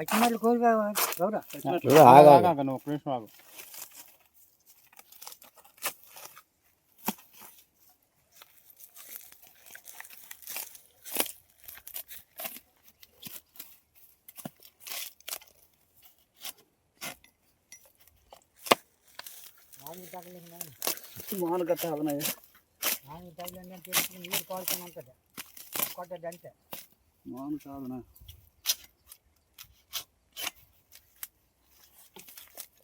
ಪಚ್ಚಿಮಲ್ಲಿ ಕೋಲ್ಬೇಕು ಗೌರ ಇಡು, ಆಗ, ಆಗ. ಆಗ, ಆಗ, ನಾವು ಪ್ರವೇಶ ಆಗು ಮಾನಕಟ್ಟ ಅದನ್ನ ನಾನು ತಗೊಂಡು ನೀರು ಕೊಡ್ತೇನೆ ಕೊಟ್ಟದಂತೆ ಮಾನಕ ಅದನ್ನ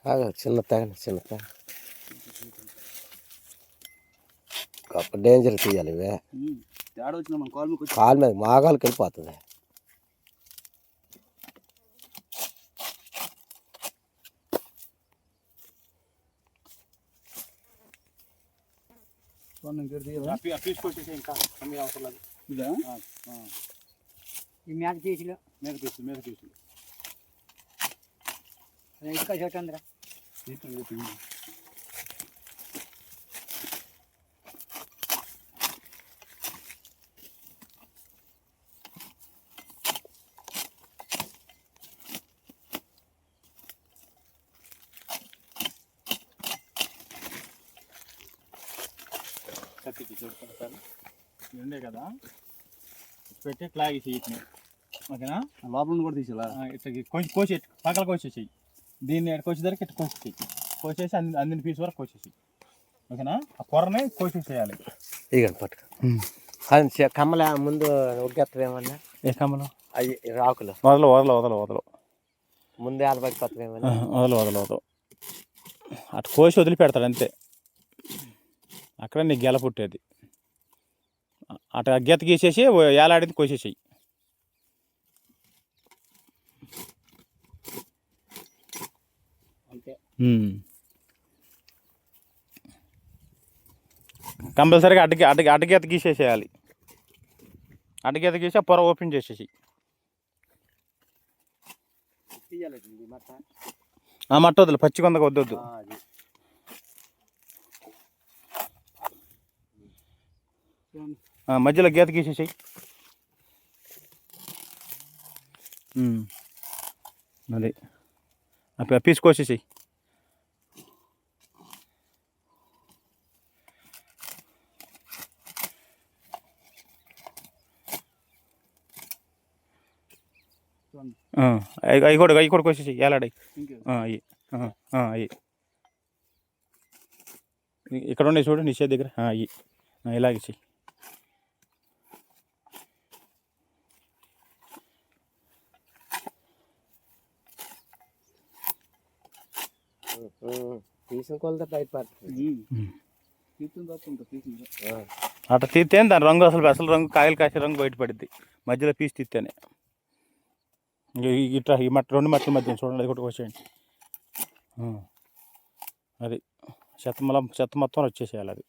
ఆగు, చిన్న తగన చిన్న తగ. గొప్ప డేంజర్ తీయాలి ఇవే. కాలు మీకు మీద లేదు. ఇదా? ఈ మేత పీసులు మీద పీసు మీద పీసు ఇంకా అందరా కత్తికి చూడుకుంటారు ఉండే కదా పెట్టి లాగేసి వీటిని ఓకేనా లోపల కూడా తీసేలా ఇట్లా కొంచెం కోసి పక్కల కోసేసేయి దీన్ని కోసేసరికి ఇట్లా కోసేసేయి కోసేసి అన్ని అన్ని పీస్ వరకు కోసేసి ఓకేనా? ఆ కూరని కోసేసేయాలి. ఇగండి పట్టుక. కమ్మల ముందు ఉగ్గెత్తవేమన్నా? ఏ కమ్మలు? అవి రాకులు. వదలు వదలు వదలు వదలు. ముందే ఆలబడి పత్తవేమన్నా వదలు వదలు వదలు. అటు కోసి వదిలిపెడతాడు అంతే. అక్కడ నీకు గెల పుట్టేది. అటు గీత గీసేసి ఏలాడింది కోసేసేయి. అంతే. కంపల్సరీగా అడ్డకి అడ్డకి అడ్డగీత గీసేసేయాలి. అడ్డగీత గీసి పొర ఓపెన్ చేసేసి. ఆ మట్ట వద్దు పచ్చి కొందక వద్దొద్దు. మధ్యలో గీత గీసేసేయి. అది. పీస్ కోసేసేయి. అవి కూడా అవి కూడా కోసేసేయి ఏలాడాయి అవి అవి ఇక్కడ ఉండే చూడు నీ చేతి దగ్గర అవి బయట పడుతుంది అట్లా తీస్తే దాని రంగు అసలు అసలు రంగు కాయలు కాసే రంగు బయటపడుద్ది మధ్యలో పీస్ తీస్తేనే ఈ- ఇట్లా ఈ మట్టి రెండు మట్ల మధ్య చూడండి అది కూడా వచ్చేయండి. అది చెత్త మల చెత్త మొత్తం వచ్చేసేయాలి అది.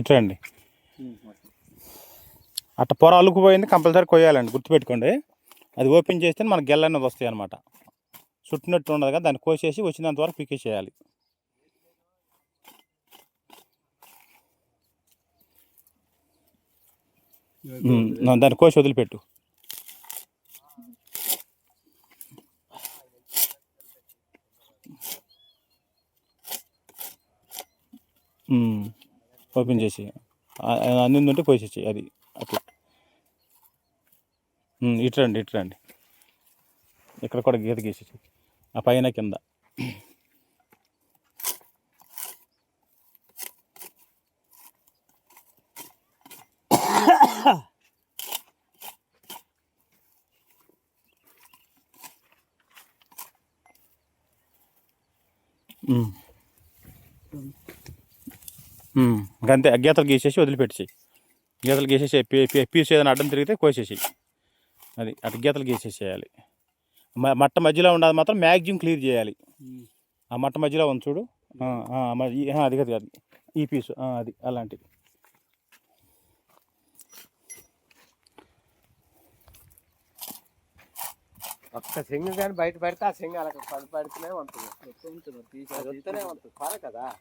ఇట్రండి అట్ట పొర అలుకుపోయింది కంపల్సరీ కొయ్యాలండి గుర్తుపెట్టుకోండి. అది ఓపెన్ చేస్తే మనకు గెల్ల అనేది వస్తాయి అనమాట చుట్టినట్టు ఉండదు కదా దాన్ని కోసేసి వచ్చినంత వరకు పీకేసేయాలి ఉమ్, దాన్ని కోసి వదిలిపెట్టు. ఓపెన్ చేసి ఉంటే కోసేసి అది. ఇట్రండి ఇట్రండి. ఇక్కడ కూడా గీత గీసేసి ఆ పైన కింద. అంతే గీతలు గీసేసి వదిలిపెట్టేసి గీతలు గీసేసి పీస్ ఏదైనా అడ్డం తిరిగితే కోసేసి అది అటు గీతలు గీసేసేయాలి. మ- మట్ట మధ్యలో ఉన్నది మాత్రం మ్యాక్సిమం క్లియర్ చేయాలి. ఆ మట్ట మధ్యలో ఉంది చూడు. అది కాదు అది ఈ పీసు అది అలాంటిది. ఒక్క సింగ్ కానీ బయట పెడితే ఆ సింగ్ అలా పడి పడుతూనే ఉంటుంది. ఉంటుంది. పర కదా?